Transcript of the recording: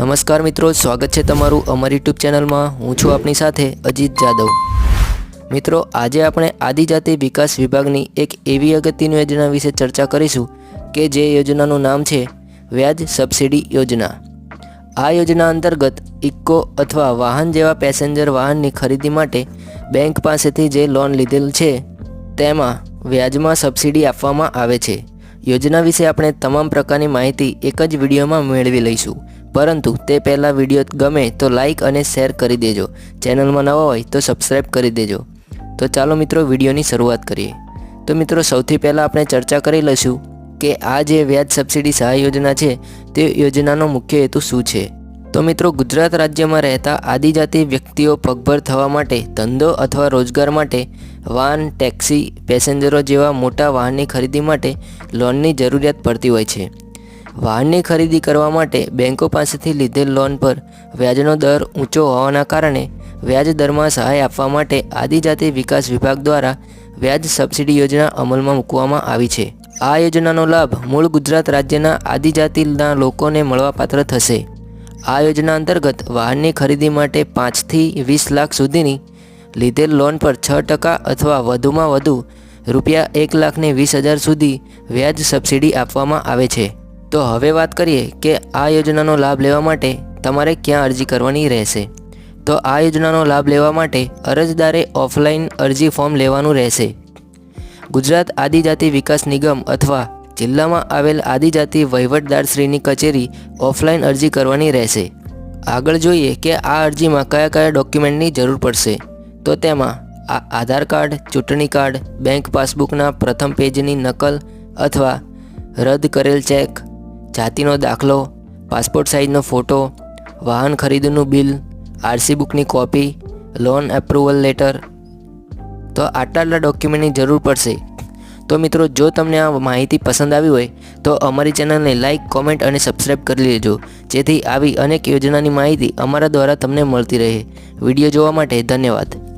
નમસ્કાર મિત્રો, સ્વાગત છે તમારું અમારી યુટ્યુબ ચેનલમાં. હું છું આપની સાથે અજીત જાદવ. મિત્રો, આજે આપણે આદિજાતિ વિકાસ વિભાગની એક એવી અગત્યની યોજના વિશે ચર્ચા કરીશું કે જે યોજનાનું નામ છે વ્યાજ સબસિડી યોજના. આ યોજના અંતર્ગત ઇક્કો અથવા વાહન જેવા પેસેન્જર વાહનની ખરીદી માટે બેંક પાસેથી જે લોન લીધેલ છે, તેમાં વ્યાજમાં સબસિડી આપવામાં આવે છે. યોજના વિશે આપણે તમામ પ્રકારની માહિતી એક જ વિડીયોમાં મેળવી લઈશું. પરંતુ તે પહેલાં વીડિયો ગમે તો લાઈક અને શેર કરી દેજો. ચેનલમાં નવા હોય તો સબસ્ક્રાઈબ કરી દેજો. તો ચાલો મિત્રો વિડીયોની શરૂઆત કરીએ. તો મિત્રો સૌથી પહેલાં આપણે ચર્ચા કરી લઈશું કે આ જે વ્યાજ સબસિડી સહાય યોજના છે, તે યોજનાનો મુખ્ય હેતુ શું છે? તો મિત્રો ગુજરાત રાજ્યમાં રહેતા આદિજાતિ વ્યક્તિઓ પગભર થવા માટે ધંધો અથવા રોજગાર માટે વાહન, ટેક્સી, પેસેન્જરો જેવા મોટા વાહનની ખરીદી માટે લોનની જરૂરિયાત પડતી હોય છે. વાહનની ખરીદી કરવા માટે બેંકો પાસેથી લીધેલ લોન પર વ્યાજનો દર ઊંચો હોવાના કારણે વ્યાજ દરમાં સહાય આપવા માટે આદિજાતિ વિકાસ વિભાગ દ્વારા વ્યાજ સબસિડી યોજના અમલમાં મૂકવામાં આવી છે. આ યોજનાનો લાભ મૂળ ગુજરાત રાજ્યના આદિજાતિના લોકોને મળવાપાત્ર થશે. આ યોજના અંતર્ગત વાહનની ખરીદી માટે પાંચથી વીસ લાખ સુધીની લીધેલ લોન પર છ ટકા અથવા વધુમાં વધુ રૂપિયા એક લાખને વીસ હજાર સુધી વ્યાજ સબસિડી આપવામાં આવે છે. તો હવે વાત કરીએ કે આ યોજનાનો લાભ લેવા માટે તમારે ક્યાં અરજી કરવાની રહેશે. તો આ યોજનાનો લાભ લેવા માટે અરજદારે ઓફલાઈન અરજી ફોર્મ લેવાનું રહેશે. ગુજરાત આદિજાતિ વિકાસ નિગમ અથવા જિલ્લામાં આવેલ આદિજાતિ વહીવટદારશ્રીની કચેરી ઓફલાઈન અરજી કરવાની રહેશે. આગળ જોઈએ કે આ અરજીમાં કયા કયા ડોક્યુમેન્ટની જરૂર પડશે. તો તેમાં આ આધાર કાર્ડ, ચૂંટણી કાર્ડ, બેંક પાસબુકના પ્રથમ પેજની નકલ અથવા રદ કરેલ ચેક જાતિનો દાખલો, પાસપોર્ટ સાઇઝનો ફોટો, વાહન ખરીદનું બિલ, આરસી બુકની કોપી, લોન એપ્રુવલ લેટર. તો આટલા આટલા ડોક્યુમેન્ટની જરૂર પડશે. તો મિત્રો, જો તમને આ માહિતી પસંદ આવી હોય, તો અમારી ચેનલને લાઇક, કોમેન્ટ અને સબસ્ક્રાઈબ કરી લેજો. જેથી આવી અનેક યોજનાની માહિતી અમારા દ્વારા તમને મળતી રહે. વીડિયો જોવા માટે ધન્યવાદ.